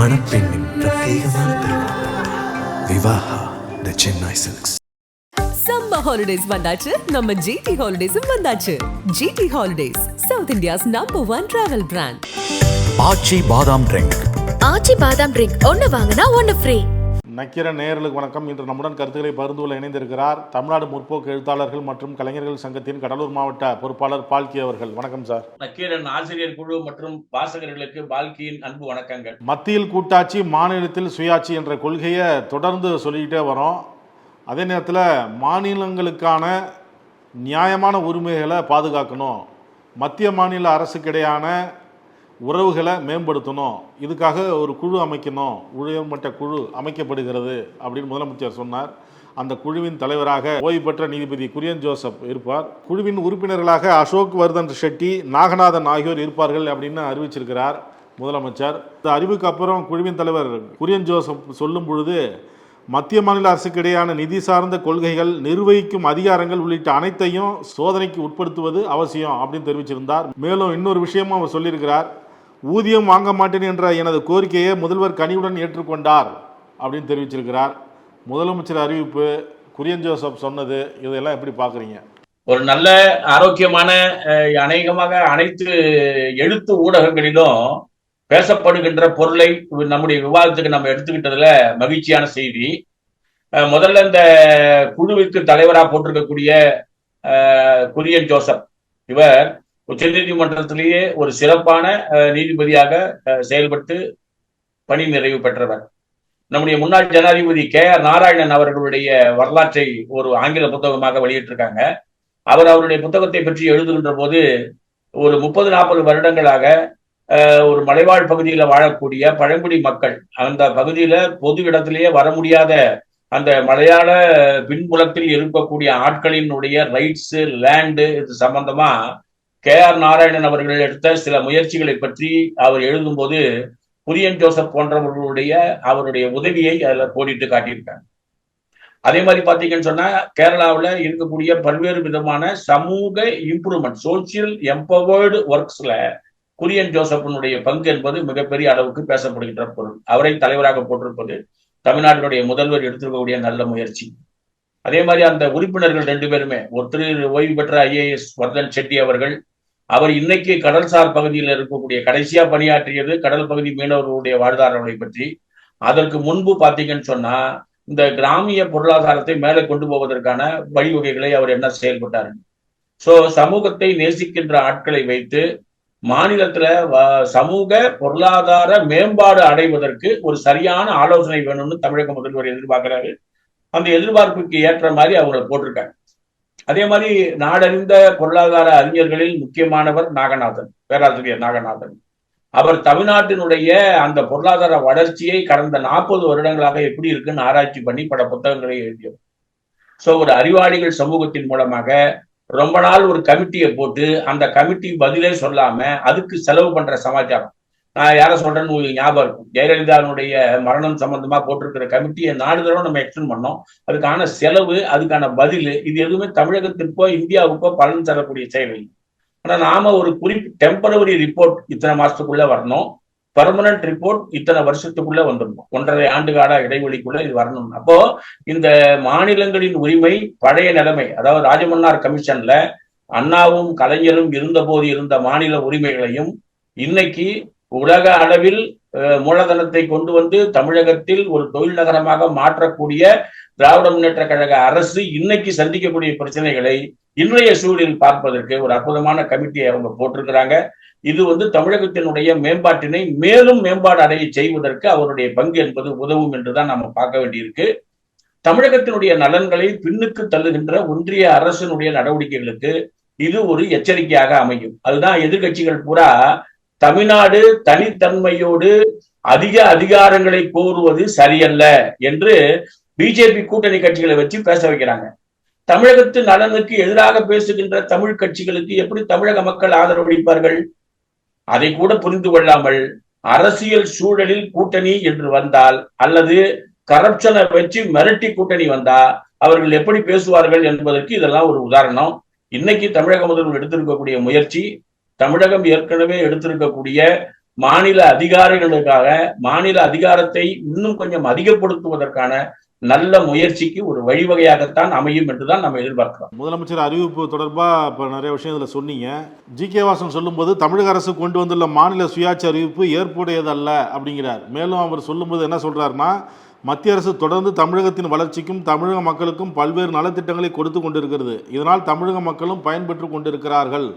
மணப்பெண்ணின் பிரத்யேகமான திருமணம். Vivaha the Chennai silks summer holidays வந்தாச்சு. நம்ம ஜிடி ஹாலிடேஸும் வந்தாச்சு. GT holidays South India's number one travel brand Aachi badam drink Aachi பாதாம் ட்ரிங்க் ஒன்னு வாங்கினா ஒன்னு ஃப்ரீ நக்கிர நேயர்களுக்கு வணக்கம். இன்று நம்முடன் கருத்துக்களை பகிர்ந்து கொள்ள இணைந்திருக்கிறார் தமிழ்நாடு முற்போக்கு எழுத்தாளர்கள் மற்றும் கலைஞர்கள் சங்கத்தின் கடலூர் மாவட்ட பொறுப்பாளர் பால்கி அவர்கள். வணக்கம் சார். நக்கீரன் ஆசிரியர் குழு மற்றும் வாசகர்களுக்கு பால்கியின் அன்பு வணக்கங்கள். மத்தியில் கூட்டாட்சி மாநிலத்தில் சுயாட்சி என்ற கொள்கையை தொடர்ந்து சொல்லிக்கிட்டே வரோம். அதே நேரத்தில் மாநிலங்களுக்கான நியாயமான உரிமைகளை பாதுகாக்கணும். மத்திய மாநில அரசுக்கிடையான உறவுகளை மேம்படுத்தணும். இதுக்காக ஒரு குழு அமைக்கணும். உயர்மட்ட குழு அமைக்கப்படுகிறது அப்படின்னு முதலமைச்சர் சொன்னார். அந்த குழுவின் தலைவராக ஓய்வு பெற்ற நீதிபதி குரியன் ஜோசப் இருப்பார். குழுவின் உறுப்பினர்களாக அசோக் வர்தன் ஷெட்டி நாகநாதன் ஆகியோர் இருப்பார்கள் அப்படின்னு அறிவிச்சிருக்கிறார் முதலமைச்சர். இந்த அறிவுக்கு அப்புறம் குழுவின் தலைவர் குரியன் ஜோசப் சொல்லும் பொழுது மத்திய மாநில அரசுக்கு இடையான நிதி சார்ந்த கொள்கைகள் நிர்வகிக்கும் அதிகாரங்கள் உள்ளிட்ட அனைத்தையும் சோதனைக்கு உட்படுத்துவது அவசியம் அப்படின்னு தெரிவிச்சிருந்தார். மேலும் இன்னொரு விஷயமும் அவர் சொல்லியிருக்கிறார். ஊதியம் வாங்க மாட்டேன் என்ற எனது கோரிக்கையை முதல்வர் கனிவுடன் ஏற்றுக்கொண்டார் அப்படின்னு தெரிவிச்சிருக்கிறார். முதலமைச்சர் அறிவிப்பு குரியன் ஜோசப் சொன்னது இதெல்லாம் எப்படி பார்க்குறீங்க? ஒரு நல்ல ஆரோக்கியமான அநேகமாக அனைத்து எழுத்து ஊடகங்களிலும் பேசப்படுகின்ற பொருளை நம்முடைய விவாதத்துக்கு நம்ம எடுத்துக்கிட்டதுல மகிழ்ச்சியான செய்தி. முதல்ல இந்த குழுவிற்கு தலைவராக போட்டிருக்கக்கூடிய குரியன் ஜோசப். இவர் உச்சநீதிமன்றத்திலேயே ஒரு சிறப்பான அஹ், நீதிபதியாக அஹ், செயல்பட்டு பணி நிறைவு பெற்றவர். நம்முடைய முன்னாள் ஜனாதிபதி கே ஆர் நாராயணன் அவர்களுடைய வரலாற்றை ஒரு ஆங்கில புத்தகமாக வெளியிட்டிருக்காங்க. அவர் அவருடைய புத்தகத்தை பற்றி எழுதுகின்ற போது ஒரு முப்பது நாற்பது வருடங்களாக ஒரு மலைவாழ் பகுதியில வாழக்கூடிய பழங்குடி மக்கள் அந்த பகுதியில பொது இடத்திலேயே வர முடியாத அந்த மலையாள பின்புலத்தில் இருக்கக்கூடிய ஆட்களினுடைய ரைட்ஸ் லேண்டு இது சம்பந்தமா கே ஆர் நாராயணன் அவர்கள் எடுத்த சில முயற்சிகளை பற்றி அவர் எழுதும்போது குரியன் ஜோசப் போன்றவர்களுடைய அவருடைய உதவியை அதுல கோடிட்டு காட்டியிருக்காங்க. அதே மாதிரி பார்த்தீங்கன்னு சொன்னா கேரளாவில் இருக்கக்கூடிய பல்வேறு விதமான சமூக இம்ப்ரூவ்மெண்ட் சோசியல் எம்பவர்டு ஒர்க்ஸ்ல குரியன் ஜோசப்பினுடைய பங்கு என்பது மிகப்பெரிய அளவுக்கு பேசப்படுகின்ற பொருள். அவரை தலைவராக போட்டிருப்பது தமிழ்நாட்டினுடைய முதல்வர் எடுத்திருக்கக்கூடிய நல்ல முயற்சி. அதே மாதிரி அந்த உறுப்பினர்கள் ரெண்டு பேருமே ஒருத்தர் ஓய்வு பெற்ற ஐஏஎஸ் வர்தன் செட்டி அவர்கள் அவர் இன்னைக்கு கடல்சார் பகுதியில் இருக்கக்கூடிய கடைசியா பணியாற்றியது கடல் பகுதி மீனவர்களுடைய வாழ்வாதாரங்களை பற்றி. அதற்கு முன்பு பாத்தீங்கன்னு சொன்னா இந்த கிராமிய பொருளாதாரத்தை மேலே கொண்டு போவதற்கான வழிவகைகளை அவர் என்ன செயல்பட்டார்? சோ சமூகத்தை நேசிக்கின்ற ஆட்களை வைத்து மாநிலத்துல வ- சமூக பொருளாதார மேம்பாடு அடைவதற்கு ஒரு சரியான ஆலோசனை வேணும்னு தமிழக முதல்வர் எதிர்பார்க்கிறாரு. அந்த எதிர்பார்ப்புக்கு ஏற்ற மாதிரி அவங்களை போட்டிருக்காங்க அதே மாதிரி நாடறிந்த பொருளாதார அறிஞர்களில் முக்கியமானவர் நாகநாதன் பேராசிரியர் நாகநாதன். அவர் தமிழ்நாட்டினுடைய அந்த பொருளாதார வளர்ச்சியை கடந்த நாற்பது வருடங்களாக எப்படி இருக்குன்னு ஆராய்ச்சி பண்ணி பல புத்தகங்களை எழுதியவர். சோ ஒரு அறிவாளிகள் சமூகத்தின் மூலமாக ரொம்ப நாள் ஒரு கமிட்டியை போட்டு அந்த கமிட்டி பதிலே சொல்லாம அதுக்கு செலவு பண்ற சமாச்சாரம். நான் யார சொல்றேன்னு உங்களுக்கு ஞாபகம் இருக்கும். ஜெயலலிதாவுடைய மரணம் சம்பந்தமா போட்டிருக்கிற கமிட்டியை நாடு தடவை நம்ம எக்ஸ்டன் பண்ணோம். அதுக்கான செலவு அதுக்கான பதில் இது எதுவுமே தமிழகத்திற்கோ இந்தியாவுக்கோ பலன் தரக்கூடிய செயல் ஆனா நாம ஒரு குறிப்பு டெம்பரவரி ரிப்போர்ட் இத்தனை மாசத்துக்குள்ள வரணும். பர்மனன்ட் ரிப்போர்ட் இத்தனை வருஷத்துக்குள்ள வந்துடணும். ஒன்றரை ஆண்டு கால இடைவெளிக்குள்ள இது வரணும் அப்போ இந்த மாநிலங்களின் உரிமை பழைய நிலைமை அதாவது ராஜமன்னார் கமிஷன்ல அண்ணாவும் கலைஞரும் இருந்தபோது இருந்த மாநில உரிமைகளையும் இன்னைக்கு உலக அளவில் மூலதனத்தை கொண்டு வந்து தமிழகத்தில் ஒரு தொழில் நகரமாக மாற்றக்கூடிய திராவிட முன்னேற்ற கழக அரசு இன்னைக்கு சந்திக்கக்கூடிய பிரச்சனைகளை இன்றைய சூழலில் பார்ப்பதற்கு ஒரு அற்புதமான கமிட்டியை அவங்க போட்டிருக்கிறாங்க. இது வந்து தமிழகத்தினுடைய மேம்பாட்டினை மேலும் மேம்பாடு அடைய செய்வதற்கு அவருடைய பங்கு என்பது உதவும் என்றுதான் நாம பார்க்க வேண்டியிருக்கு. தமிழகத்தினுடைய நலன்களை பின்னுக்கு தள்ளுகின்ற ஒன்றிய அரசினுடைய நடவடிக்கைகளுக்கு இது ஒரு எச்சரிக்கையாக அமையும். அதுதான் எதிர்க்கட்சிகள் பூரா தமிழ்நாடு தனித்தன்மையோடு அதிக அதிகாரங்களை கோருவது சரியல்ல என்று பிஜேபி கூட்டணி கட்சிகளை வச்சு பேச வைக்கிறாங்க. தமிழகத்து நலனுக்கு எதிராக பேசுகின்ற தமிழ் கட்சிகளுக்கு எப்படி தமிழக மக்கள் ஆதரவளிப்பார்கள் அதை கூட புரிந்து கொள்ளாமல் அரசியல் சூழலில் கூட்டணி என்று வந்தால் அல்லது கரப்ஷனை வச்சு மிரட்டி கூட்டணி வந்தா அவர்கள் எப்படி பேசுவார்கள் என்பதற்கு இதெல்லாம் ஒரு உதாரணம். இன்னைக்கு தமிழக முதல்வர் எடுத்திருக்கக்கூடிய முயற்சி தமிழகம் ஏற்கனவே எடுத்திருக்கக்கூடிய மாநில அதிகாரிகளுக்காக மாநில அதிகாரத்தை இன்னும் கொஞ்சம் அதிகப்படுத்துவதற்கான நல்ல முயற்சிக்கு ஒரு வழிவகையாகத்தான் அமையும் என்றுதான் நம்ம எதிர்பார்க்கிறோம். முதலமைச்சர் அறிவிப்பு தொடர்பாக இப்போ நிறைய விஷயம் இதில் சொன்னீங்க. ஜி. கே. வாசன் சொல்லும்போது தமிழக அரசு கொண்டு வந்துள்ள மாநில சுயாட்சி அறிவிப்பு ஏற்புடையதல்ல அப்படிங்கிறார். மேலும் அவர் சொல்லும்போது என்ன சொல்றாருன்னா மத்திய அரசு தொடர்ந்து தமிழகத்தின் வளர்ச்சிக்கும் தமிழக மக்களுக்கும் பல்வேறு நலத்திட்டங்களை கொடுத்து கொண்டிருக்கிறது. இதனால் தமிழக மக்களும் பயன்பெற்று கொண்டிருக்கிறார்கள்.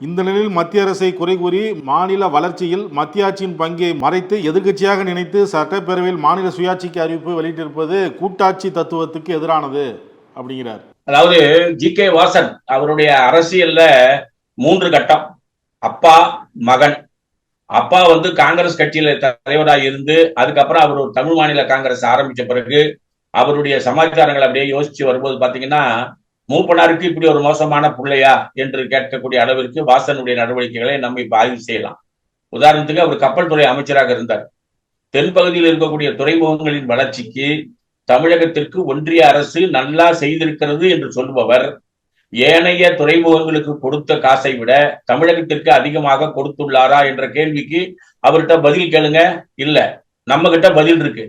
இந்த நிலையில் மத்திய அரசை குறை கூறி மாநில வளர்ச்சியில் மத்திய ஆட்சியின் பங்கை மறைத்து எதிர்க்கட்சியாக நினைத்து சட்டப்பேரவையில் மாநில சுயாட்சிக்கு அறிவிப்பு வெளியிட்டிருப்பது கூட்டாட்சி தத்துவத்துக்கு எதிரானது அப்படிங்கிறார். அதாவது ஜி கே வாசன் அவருடைய அரசியல்ல மூன்று கட்டம். அப்பா மகன். அப்பா வந்து காங்கிரஸ் கட்சியில தலைவராக இருந்து அதுக்கப்புறம் அவர் ஒரு தமிழ் மாநில காங்கிரஸ் ஆரம்பிச்ச பிறகு அவருடைய சமாச்சாரங்கள் அப்படியே யோசிச்சு வரும்போது பாத்தீங்கன்னா மூப்பனாருக்கு இப்படி ஒரு மோசமான பிள்ளையா என்று கேட்கக்கூடிய அளவிற்கு வாசனுடைய நடவடிக்கைகளை நம்ம இப்ப ஆய்வு செய்யலாம். உதாரணத்துக்கு அவர் கப்பல் துறை அமைச்சராக இருந்தார். தென்பகுதியில் இருக்கக்கூடிய துறைமுகங்களின் வளர்ச்சிக்கு தமிழகத்திற்கு ஒன்றிய அரசு நல்லா செய்திருக்கிறது என்று சொல்பவர் ஏனைய துறைமுகங்களுக்கு கொடுத்த காசை விட தமிழகத்திற்கு அதிகமாக கொடுத்துள்ளாரா என்ற கேள்விக்கு அவர்கிட்ட பதில் கேளுங்க. இல்ல நம்ம கிட்ட பதில் இருக்கு.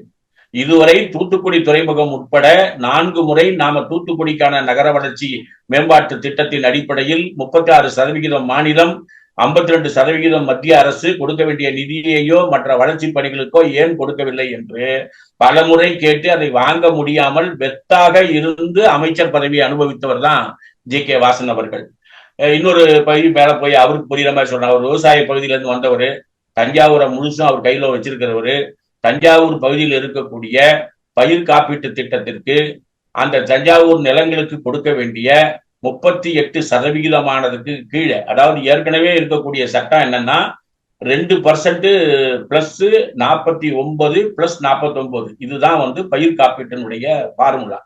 இதுவரை தூத்துக்குடி துறைமுகம் உட்பட நான்கு முறை நாம தூத்துக்குடிக்கான நகர வளர்ச்சி மேம்பாட்டு திட்டத்தின் அடிப்படையில் முப்பத்தி ஆறு சதவிகிதம் மாநிலம் ஐம்பத்தி ரெண்டு சதவிகிதம் மத்திய அரசு கொடுக்க வேண்டிய நிதியையோ மற்ற வளர்ச்சி பணிகளுக்கோ ஏன் கொடுக்கவில்லை என்று பலமுறை கேட்டு அதை வாங்க முடியாமல் வெத்தாக இருந்து அமைச்சர் பதவியை அனுபவித்தவர் தான் ஜி. கே. வாசன் அவர்கள். இன்னொரு பகுதி மேல போய் அவருக்கு புரியுற மாதிரி சொன்னார் அவர் விவசாய பகுதியில இருந்து வந்தவர். தஞ்சாவூரை முழுசும் அவர் கையில வச்சிருக்கிறவரு. தஞ்சாவூர் பகுதியில் இருக்கக்கூடிய பயிர் காப்பீட்டு திட்டத்திற்கு அந்த தஞ்சாவூர் நிலங்களுக்கு கொடுக்க வேண்டிய முப்பத்தி எட்டு சதவிகிதமானதுக்கு கீழே அதாவது ஏற்கனவே இருக்கக்கூடிய சட்டம் என்னன்னா ரெண்டு பர்சன்ட் பிளஸ் நாற்பத்தி ஒன்பது பிளஸ் நாற்பத்தி ஒன்பது இதுதான் வந்து பயிர் காப்பீட்டினுடைய ஃபார்முலா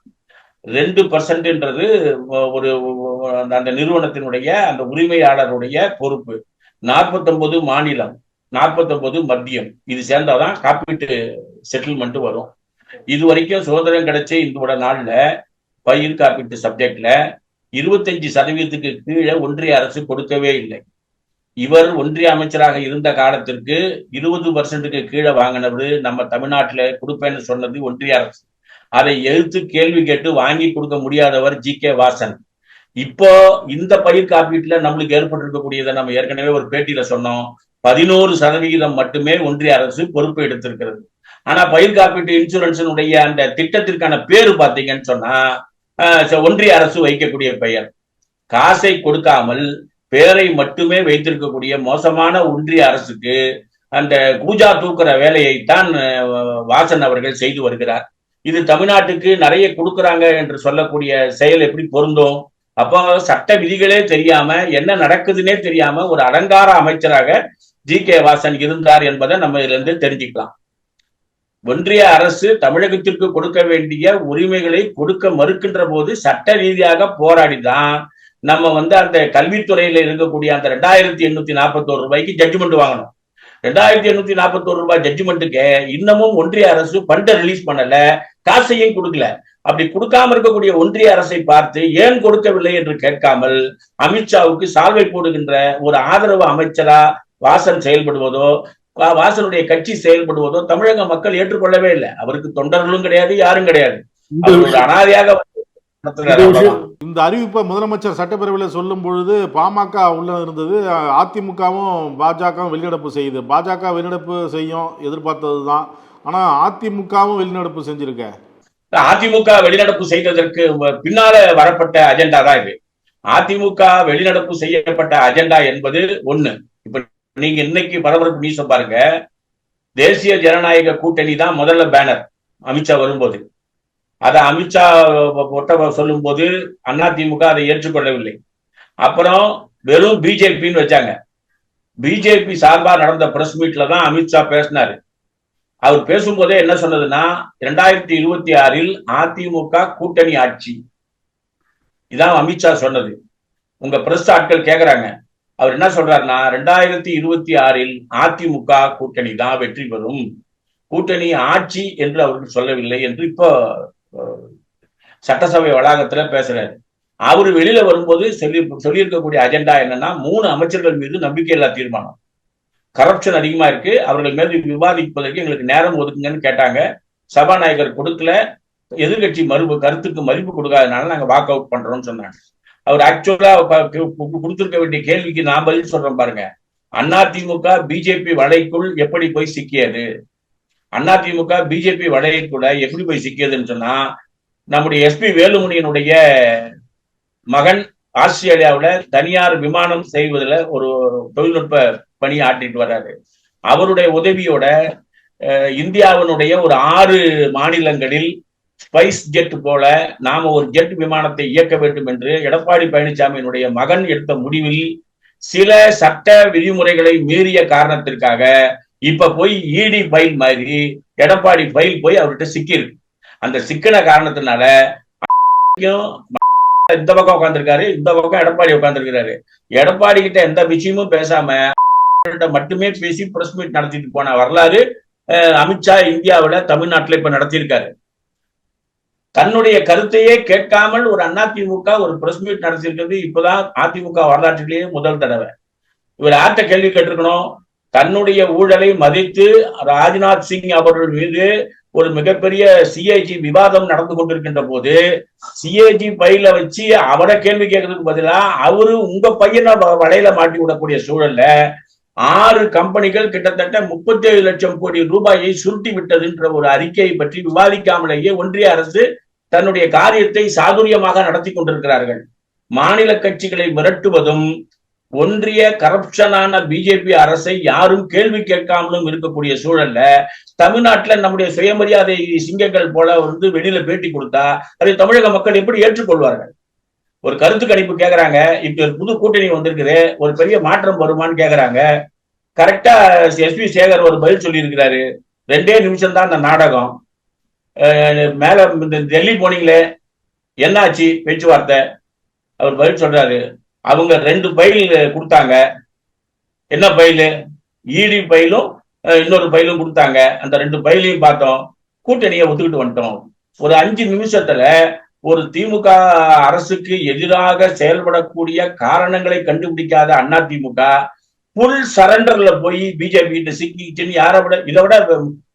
ரெண்டு பர்சன்ட்ன்றது ஒரு அந்த நிறுவனத்தினுடைய அந்த உரிமையாளருடைய பொறுப்பு. நாற்பத்தொன்பது மாநிலம். நாற்பத்தொன்பது மத்தியம். இது சேர்ந்தாதான் காப்பீட்டு செட்டில்மெண்ட் வரும். இது வரைக்கும் சுதந்திரம் கிடைச்ச இந்த நாள்ல பயிர் காப்பீட்டு சப்ஜெக்ட்ல இருபத்தஞ்சு சதவீதத்துக்கு கீழே ஒன்றிய அரசு கொடுக்கவே இல்லை. இவர் ஒன்றிய அமைச்சராக இருந்த காலத்திற்கு இருபது பர்சன்ட்டுக்கு கீழே வாங்கினவர் நம்ம தமிழ்நாட்டுல கொடுப்பேன்னு சொன்னது ஒன்றிய அரசு. அதை எழுத்து கேள்வி கேட்டு வாங்கி கொடுக்க முடியாதவர் ஜி கே வாசன். இப்போ இந்த பயிர் காப்பீட்டுல நம்மளுக்கு ஏற்பட்டிருக்கக்கூடியதை நம்ம ஏற்கனவே ஒரு பேட்டியில சொன்னோம். பதினோரு சதவிகிதம் மட்டுமே ஒன்றிய அரசு பொறுப்பு எடுத்திருக்கிறது. ஆனா பயிர் காப்பீட்டு இன்சூரன்ஸினுடைய அந்த திட்டத்திற்கான பேரு பாத்தீங்கன்னு சொன்னா ஒன்றிய அரசு வைக்கக்கூடிய பெயர். காசை கொடுக்காமல் பேரை மட்டுமே வைத்திருக்கக்கூடிய மோசமான ஒன்றிய அரசுக்கு அந்த கூஜா தூக்குற வேலையைத்தான் வாசன் அவர்கள் செய்து வருகிறார். இது தமிழ்நாட்டுக்கு நிறைய கொடுக்குறாங்க என்று சொல்லக்கூடிய செயல் எப்படி பொருந்தும்? அப்போ சட்ட விதிகளே தெரியாம என்ன நடக்குதுன்னே தெரியாம ஒரு அலங்கார அமைச்சராக ஜி கே வாசன் இருந்தார் என்பதை நம்ம இதுல இருந்து தெரிஞ்சுக்கலாம். ஒன்றிய அரசு தமிழகத்திற்கு கொடுக்க வேண்டிய உரிமைகளை கொடுக்க மறுக்கின்ற போது சட்ட ரீதியாக போராடிதான் நம்ம வந்து அந்த கல்வித்துறையில இருக்கக்கூடிய அந்த ரெண்டாயிரத்தி எண்ணூத்தி நாற்பத்தோரு ரூபாய்க்கு ஜட்ஜ்மெண்ட் வாங்கணும். ரெண்டாயிரத்தி எண்ணூத்தி நாற்பத்தோரு ரூபாய் ஜட்ஜ்மெண்ட்டுக்கு இன்னமும் ஒன்றிய அரசு பண்டை ரிலீஸ் பண்ணல காசையும் கொடுக்கல. அப்படி கொடுக்காம இருக்கக்கூடிய ஒன்றிய அரசை பார்த்து ஏன் கொடுக்கவில்லை என்று கேட்காமல் அமித்ஷாவுக்கு சால்வை போடுகின்ற ஒரு ஆதரவு அமைச்சரா வாசன் செயல்படுவதோ வாசனுடைய கட்சி செயல்படுவதோ தமிழக மக்கள் ஏற்றுக்கொள்ளவே இல்லை. அவருக்கு தொண்டர்களும் கிடையாது யாரும் கிடையாது. அனாதையாக இந்த அறிவிப்பை முதலமைச்சர் சட்டப்பேரவையில் சொல்லும் பொழுது பாமக உள்ள இருந்தது அதிமுகவும் பாஜகவும் வெளிநடப்பு செய்யுது. பாஜக வெளிநடப்பு செய்யும் எதிர்பார்த்தது தான். ஆனா அதிமுகவும் வெளிநடப்பு செஞ்சிருக்க. அதிமுக வெளிநடப்பு செய்ததற்கு பின்னால வரப்பட்ட அஜெண்டா தான் இது. அதிமுக வெளிநடப்பு செய்யப்பட்ட அஜெண்டா என்பது ஒண்ணு. நீங்க இன்னைக்கு பரபரப்பு நியூஸ் பாருங்க. தேசிய ஜனநாயக கூட்டணி தான் முதல்ல பேனர் அமித்ஷா வரும்போது. அதை அமித்ஷா ஒட்ட சொல்லும் போது அதிமுக அதை ஏற்றுக்கொள்ளவில்லை. அப்புறம் வெறும் பிஜேபின்னு வச்சாங்க. பிஜேபி சார்பாக நடந்த பிரஸ் மீட்ல தான் அமித்ஷா பேசினாரு. அவர் பேசும்போதே என்ன சொன்னதுன்னா இரண்டாயிரத்தி இருபத்தி ஆறில் அதிமுக கூட்டணி ஆட்சி. இதான் அமித்ஷா சொன்னது. உங்க பிரஸ் ஆட்கள் கேட்கிறாங்க அவர் என்ன சொல்றாருன்னா ரெண்டாயிரத்தி இருபத்தி ஆறில் அதிமுக கூட்டணி தான் வெற்றி பெறும். கூட்டணி ஆட்சி என்று அவருக்கு சொல்லவில்லை என்று இப்போ சட்டசபை வளாகத்துல பேசுறாரு. அவரு வெளியில வரும்போது சொல்லி சொல்லியிருக்கக்கூடிய அஜெண்டா என்னன்னா மூணு அமைச்சர்கள் மீது நம்பிக்கையில்லா தீர்மானம். கரப்ஷன் அதிகமா இருக்கு. அவர்கள் மேல் விவாதிப்பதற்கு எங்களுக்கு நேரம் ஒதுக்குங்கன்னு கேட்டாங்க. சபாநாயகர் கொடுக்கல. எதிர்கட்சி மறுப்பு கருத்துக்கு மதிப்பு கொடுக்காதனால நாங்க வாக் அவுட் பண்றோம்னு சொன்னாங்க. அவர் ஆக்சுவலா கொடுத்திருக்க வேண்டிய கேள்விக்கு நான் பதில் சொல்றேன் பாருங்க. அதிமுக பிஜேபி வலைக்குள் எப்படி போய் சிக்கியது? அதிமுக பிஜேபி வலைக்குள்ள எப்படி போய் சிக்கியதுன்னு சொன்னா நம்முடைய எஸ்பி வேலுமணியனுடைய மகன் ஆஸ்திரேலியாவுல தனியார் விமானம் செய்வதில் ஒரு தொழில்நுட்ப பணி ஆற்றிட்டு வர்றாரு. அவருடைய உதவியோட அஹ், இந்தியாவினுடைய ஒரு ஆறு மாநிலங்களில் ஸ்பைஸ் ஜெட் போல நாம ஒரு ஜெட் விமானத்தை இயக்க வேண்டும் என்று எடப்பாடி பழனிசாமியினுடைய மகன் எடுத்த முடிவில் சில சட்ட விதிமுறைகளை மீறிய காரணத்திற்காக இப்ப போய் இடி ஃபைல் மாதிரி எடப்பாடி ஃபைல் போய் அவர்கிட்ட சிக்கியிருக்கு. அந்த சிக்கின காரணத்தினால இந்த பக்கம் உட்காந்துருக்காரு இந்த பக்கம் எடப்பாடி உட்காந்துருக்கிறாரு எடப்பாடி கிட்ட எந்த விஷயமும் பேசாம மட்டுமே பேசி பிரஸ் மீட் நடத்திட்டு போன வரலாறு அமித்ஷா இந்தியாவுல தமிழ்நாட்டுல இப்ப நடத்தியிருக்காரு. தன்னுடைய கருத்தையே கேட்காமல் ஒரு அதிமுக ஒரு பிரஸ் மீட் நடத்தியிருக்கிறது. இப்பதான் அதிமுக வரலாற்றிலேயே முதல் தடவை. இவர் யார்கிட்ட கேள்வி கேட்டிருக்கணும்? தன்னுடைய ஊழலை மதித்து ராஜ்நாத் சிங் அவர்கள் மீது ஒரு மிகப்பெரிய சிஏஜி விவாதம் நடந்து கொண்டிருக்கின்ற போது சிஏஜி பையில வச்சு அவரை கேள்வி கேட்கறதுக்கு பதிலா அவரு உங்க பையனை வ- வலையில மாட்டி விடக்கூடிய சூழல்ல ஆறு கம்பெனிகள் கிட்டத்தட்ட முப்பத்தி ஏழு லட்சம் கோடி ரூபாயை சுருட்டி விட்டதுன்ற ஒரு அறிக்கையை பற்றி விவாதிக்காமலேயே ஒன்றிய அரசு தன்னுடைய காரியத்தை சாதுரியமாக நடத்தி கொண்டிருக்கிறார்கள். மாநில கட்சிகளை மிரட்டுவதும் ஒன்றிய கரப்ஷனான பிஜேபி அரசை யாரும் கேள்வி கேட்காமலும் இருக்கக்கூடிய சூழல்ல தமிழ்நாட்டுல நம்முடைய சுயமரியாதை சிங்கங்கள் போல வந்து வெளியில பேட்டி கொடுத்தா அதை தமிழக மக்கள் எப்படி ஏற்றுக்கொள்வார்கள்? ஒரு கருத்து கணிப்பு கேட்கறாங்க இப்ப ஒரு புது கூட்டணி வந்திருக்குது ஒரு பெரிய மாற்றம் வருமான்னு கேட்கறாங்க கரெக்டா எஸ் பி சேகர் ஒரு பதில் சொல்லி இருக்கிறாரு ரெண்டே நிமிஷம் தான் அந்த நாடகம். மேல இந்த டெல்லி போனீங்களே என்னாச்சு பேச்சுவார்த்தை? அவர் பதில் சொல்றாரு. அவங்க ரெண்டு பைல் கொடுத்தாங்க. என்ன பயில் ஈடி பயிலும் இன்னொரு பயிலும் கொடுத்தாங்க. அந்த ரெண்டு பயிலையும் பார்த்தோம். கூட்டணியை ஒத்துக்கிட்டு வந்துட்டோம். ஒரு அஞ்சு நிமிஷத்துல ஒரு திமுக அரசுக்கு எதிராக செயல்படக்கூடிய காரணங்களை கண்டுபிடிக்காத அண்ணா திமுக புல் சரண்டர்ல போய் பிஜேபி கிட்ட சிக்கிச்சுன்னு யாரை விட இதை விட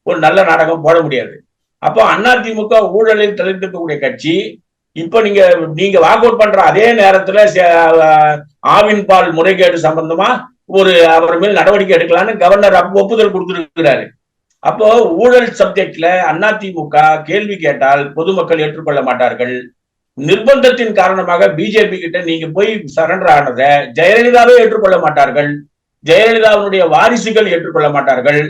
ஒரு நல்ல நாடகம் போட முடியாது. அப்போ அண்ணா திமுக ஊழலில் தலைந்திருக்கக்கூடிய கட்சி இப்ப நீங்க நீங்க வாக் அவுட் பண்ற அதே நேரத்துல ச- ஆவின் பால் முறைகேடு சம்பந்தமா ஒரு அவர் மேல் நடவடிக்கை எடுக்கலாம்னு கவர்னர் ஒப்புதல் கொடுத்திருக்கிறாரு. அப்போ ஊழல் சப்ஜெக்ட்ல அதிமுக கேள்வி கேட்டால் பொதுமக்கள் ஏற்றுக்கொள்ள மாட்டார்கள். நிர்பந்தத்தின் காரணமாக பிஜேபி கிட்ட நீங்க போய் சரண்டர் ஆனத ஜெயலலிதாவே ஏற்றுக்கொள்ள மாட்டார்கள். ஜெயலலிதாவினுடைய வாரிசுகள் ஏற்றுக்கொள்ள மாட்டார்கள்.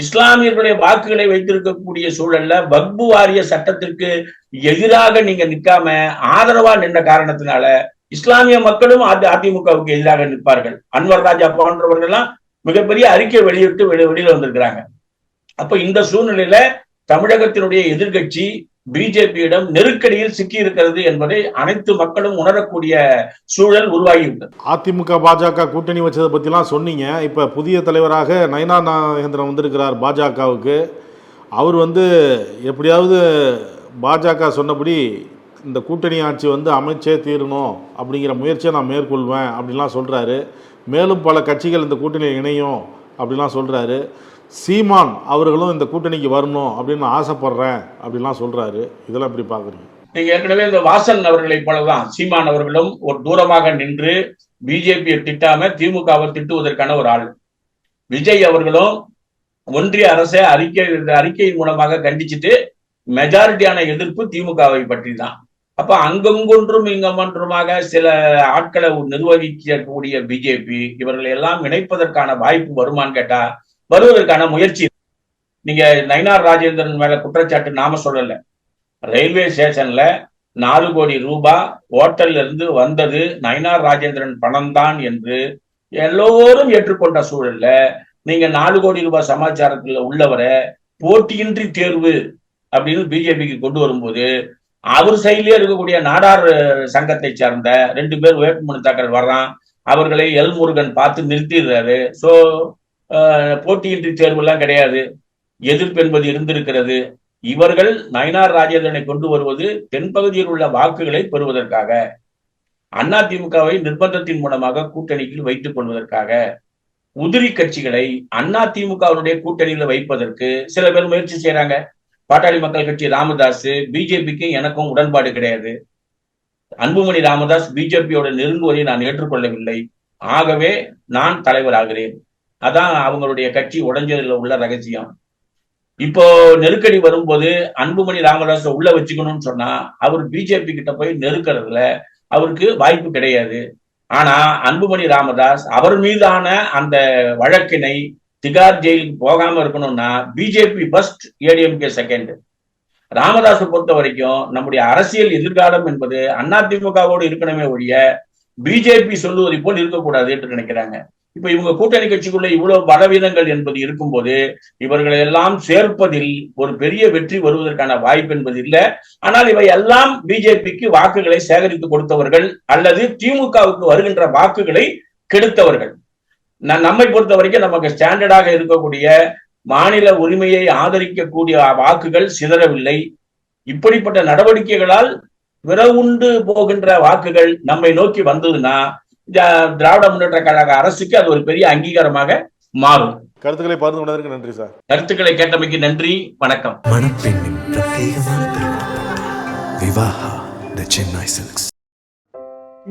இஸ்லாமியர்களுடைய வாக்குகளை வைத்திருக்கக்கூடிய சூழல்ல வக்பு வாரிய சட்டத்திற்கு எதிராக நீங்க நிக்காம ஆதரவா நின்ற காரணத்தினால இஸ்லாமிய மக்களும் அதி- அதிமுகவுக்கு எதிராக நிற்பார்கள். அன்வர் ராஜா போன்றவர்கள் எல்லாம் மிகப்பெரிய அறிக்கை வெளியிட்டு வெளியில வந்திருக்கிறாங்க. அப்ப இந்த சூழ்நிலையில தமிழகத்தினுடைய எதிர்க்கட்சி பிஜேபியிடம் நெருக்கடியில் சிக்கி இருக்கிறது என்பதை அனைத்து மக்களும் உணரக்கூடிய சூழல் உருவாகிவிட்டது அதிமுக பாஜக கூட்டணி வச்சதை பற்றிலாம் சொன்னீங்க. இப்போ புதிய தலைவராக நயனா நாகேந்திரன் வந்திருக்கிறார் பாஜகவுக்கு. அவர் வந்து எப்படியாவது பாஜக சொன்னபடி இந்த கூட்டணி ஆட்சி வந்து அமைச்சே தீரணும் அப்படிங்கிற முயற்சியை நான் மேற்கொள்வேன் அப்படிலாம் சொல்கிறாரு மேலும் பல கட்சிகள் இந்த கூட்டணியில் இணையும் அப்படிலாம் சொல்கிறாரு சீமான் அவர்களும் இந்த கூட்டணிக்கு வரணும் அப்படின்னு ஆசைப்படுறேன் அப்படின்லாம் சொல்கிறாரு இதெல்லாம் எப்படி பார்க்குறீங்க? நீங்க ஏற்கனவே இந்த வாசன் அவர்களை போலதான் சீமான் அவர்களும் ஒரு தூரமாக நின்று பிஜேபியை திட்டாம திமுகவை திட்டுவதற்கான ஒரு ஆள். விஜய் அவர்களும் ஒன்றிய அரசை அறிக்கை இந்த அறிக்கையின் மூலமாக கண்டிச்சுட்டு மெஜாரிட்டியான எதிர்ப்பு திமுகவை பற்றி தான் அப்ப அங்கொன்றும் இங்கொன்றுமாக சில ஆட்களை நிர்வகிக்கக்கூடிய பிஜேபி இவர்களை எல்லாம் இணைப்பதற்கான வாய்ப்பு வருமான்னு கேட்டா வருவதற்கான முயற்சி. நீங்க நயினார் ராஜேந்திரன் மேல குற்றச்சாட்டு நாம சொல்லல. ரயில்வே ஸ்டேஷன்ல நாலு கோடி ரூபாய் ஹோட்டல்ல இருந்து வந்தது நயினார் ராஜேந்திரன் பணம் தான் என்று எல்லோரும் ஏற்றுக்கொண்ட சூழல்ல நீங்க நாலு கோடி ரூபாய் சமாச்சாரத்துல உள்ளவரை போட்டியின்றி தேர்வு அப்படின்னு பிஜேபிக்கு கொண்டு வரும்போது அவர் சைட்லயே இருக்கக்கூடிய நாடார் சங்கத்தை சார்ந்த ரெண்டு பேர் வேட்புமனு தாக்கல் வர்றான். அவர்களை எல் முருகன் பார்த்து நிறுத்திடுறாரு. சோ போட்டியின்றி தேர்வு எல்லாம் கிடையாது. எதிர்ப்பு என்பது இருந்திருக்கிறது. இவர்கள் நயனார் ராஜேந்திரனை கொண்டு வருவது தென்பகுதியில் உள்ள வாக்குகளை பெறுவதற்காக. அதிமுகவை நிர்பந்தத்தின் மூலமாக கூட்டணியில் வைத்துக் கொள்வதற்காக. உதிரி கட்சிகளை அண்ணா திமுகவுடைய கூட்டணியில வைப்பதற்கு சில பேர் முயற்சி செய்யறாங்க பாட்டாளி மக்கள் கட்சி ராமதாஸ் பிஜேபிக்கு எனக்கும் உடன்பாடு கிடையாது. அன்புமணி ராமதாஸ் பிஜேபியோட நெருங்குவதை நான் ஏற்றுக்கொள்ளவில்லை. ஆகவே நான் தலைவராகிறேன். அதான் அவங்களுடைய கட்சி உடஞ்சதுல உள்ள ரகசியம். இப்போ நெருக்கடி வரும்போது அன்புமணி ராமதாஸ உள்ள வச்சுக்கணும்னு சொன்னா அவர் பிஜேபி கிட்ட போய் நெருக்கிறதுல அவருக்கு வாய்ப்பு கிடையாது. ஆனா அன்புமணி ராமதாஸ் அவர் மீதான அந்த வழக்கினை திகார் ஜெயிலுக்கு போகாம இருக்கணும்னா பிஜேபி ஃபர்ஸ்ட் ஏடிஎம்கே செகண்ட் ராமதாஸை பொறுத்த வரைக்கும் நம்முடைய அரசியல் எதிர்காலம் என்பது அதிமுகவோடு இருக்கணுமே ஒழிய பிஜேபி சொல்லுவதை போல் இருக்கக்கூடாது என்று நினைக்கிறாங்க. இப்ப இவங்க கூட்டணி கட்சிக்குள்ள இவ்வளவு பலவீனங்கள் என்பது இருக்கும்போது இவர்களை எல்லாம் சேர்ப்பதில் ஒரு பெரிய வெற்றி வருவதற்கான வாய்ப்பு என்பது இல்லை. ஆனால் இவை எல்லாம் பிஜேபிக்கு வாக்குகளை சேகரித்து கொடுத்தவர்கள் அல்லது திமுகவுக்கு வருகின்ற வாக்குகளை கெடுத்தவர்கள். நான் நம்மை பொறுத்த வரைக்கும் நமக்கு ஸ்டாண்டர்டாக இருக்கக்கூடிய மாநில உரிமையை ஆதரிக்கக்கூடிய வாக்குகள் சிதறவில்லை. இப்படிப்பட்ட நடவடிக்கைகளால் விரவுண்டு போகின்ற வாக்குகள் நம்மை நோக்கி வந்ததுன்னா திராவிட முன்னேற்ற கழக அரசுக்கு அது ஒரு பெரிய அங்கீகாரமாக மாறும். கருத்துக்களை பகிர்ந்து கொண்டதற்கு நன்றி சார். கருத்துக்களை கேட்டமைக்கு நன்றி வணக்கம். மணப்பெண்ணின் பிரத்யேகமான திருமணம் விவாஹா த சென்னை சில்க்ஸ்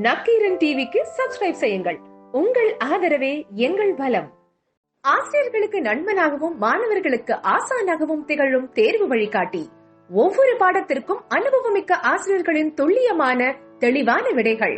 நக்கீரன் டிவிக்கு சப்ஸ்கிரைப் செய்யுங்கள். உங்கள் ஆதரவே எங்கள் பலம் ஆசிரியர்களுக்கு நண்பனாகவும் மாணவர்களுக்கு ஆசானாகவும் திகழும் தேர்வு வழிகாட்டி. ஒவ்வொரு பாடத்திற்கும் அனுபவமிக்க ஆசிரியர்களின் துல்லியமான தெளிவான விடைகள்.